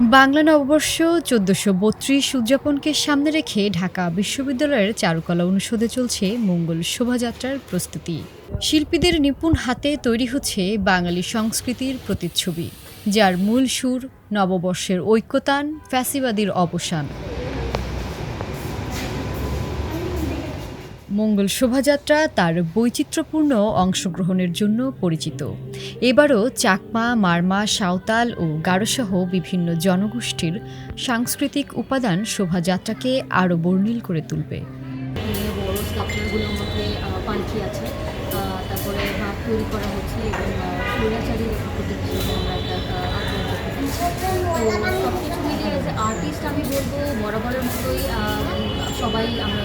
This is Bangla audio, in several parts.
বাংলা নববর্ষ চোদ্দশো বত্রিশ উদযাপনকে সামনে রেখে ঢাকা বিশ্ববিদ্যালয়ের চারুকলা অনুষদে চলছে মঙ্গল শোভাযাত্রার প্রস্তুতি। শিল্পীদের নিপুণ হাতে তৈরি হচ্ছে বাঙালি সংস্কৃতির প্রতিচ্ছবি, যার মূল সুর নববর্ষের ঐক্যতান, ফ্যাসিবাদীর অবসান। মঙ্গল শোভাযাত্রা তার বৈচিত্র্যপূর্ণ অংশগ্রহণের জন্য পরিচিত। এবারও চাকমা, মারমা, সাঁওতাল ও গারোসহ বিভিন্ন জনগোষ্ঠীর সাংস্কৃতিক উপাদান শোভাযাত্রাকে আরও বর্ণিল করে তুলবে। আর্টিস্ট আমি বলব বরাবরের মতোই সবাই আমরা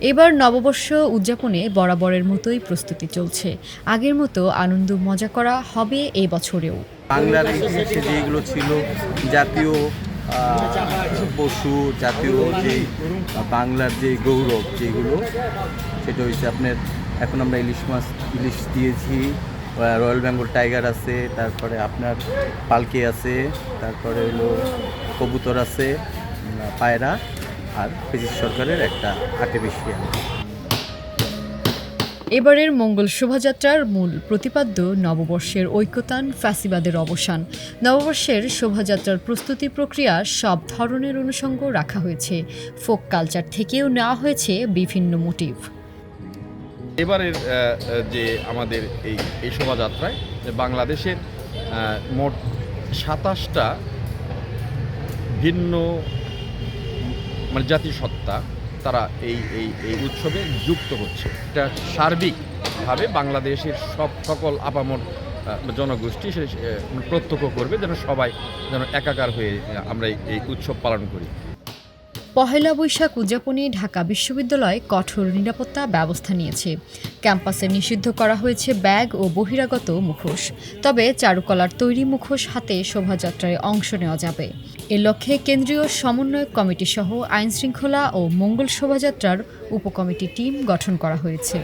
এবার নববর্ষ উদযাপনে বরাবরের মতোই প্রস্তুতি চলছে। আগের মতো আনন্দ মজা করা হবে এ বছরেও। বাংলার ইতিহাসে যেগুলো ছিল, জাতীয় পশু, জাতীয় যে বাংলার যে গৌরব যেগুলো, সেটা হচ্ছে আপনার, এখন আমরা ইলিশ মাছ, ইলিশ দিয়েছি রয়্যাল বেঙ্গল টাইগার আছে, তারপরে আপনার পালকি আছে, তারপরে হলো কবুতর আছে পায়রা। আর ফিজিক্স সরকারের একটা আর্টিফিশিয়াল এবারের মঙ্গল শোভাযাত্রার মূল প্রতিপাদ্য নববর্ষের ঐক্যতান ফ্যাসিবাদের অবসান। নববর্ষের শোভাযাত্রার প্রস্তুতি প্রক্রিয়া সব ধরনের অনুষঙ্গ রাখা হয়েছে। ফোক কালচার থেকেও নেওয়া হয়েছে বিভিন্ন মোটিভ। এবারের যে আমাদের এই এই শোভাযাত্রায় যে বাংলাদেশের মোট সাতাশটা ভিন্ন মানে জাতিসত্তা তারা এই এই এই উৎসবে যুক্ত হচ্ছে। এটা সার্বিকভাবে বাংলাদেশের সব সকল আপামর জনগোষ্ঠী সে সে, প্রত্যক্ষ করবে যেন সবাই যেন একাকার হয়ে আমরা এই উৎসব পালন করি। পহেলা বৈশাখ উদযাপনে ঢাকা বিশ্ববিদ্যালয় কঠোর নিরাপত্তা ব্যবস্থা নিয়েছে। ক্যাম্পাসে নিষিদ্ধ করা হয়েছে ব্যাগ ও বহিরাগত মুখোশ। তবে চারুকলার তৈরি মুখোশ হাতে শোভাযাত্রায় অংশ নেওয়া যাবে। এ লক্ষ্যে কেন্দ্রীয় সমন্বয়ক কমিটি সহ আইনশৃঙ্খলা ও মঙ্গল শোভাযাত্রার উপকমিটি টিম গঠন করা হয়েছে।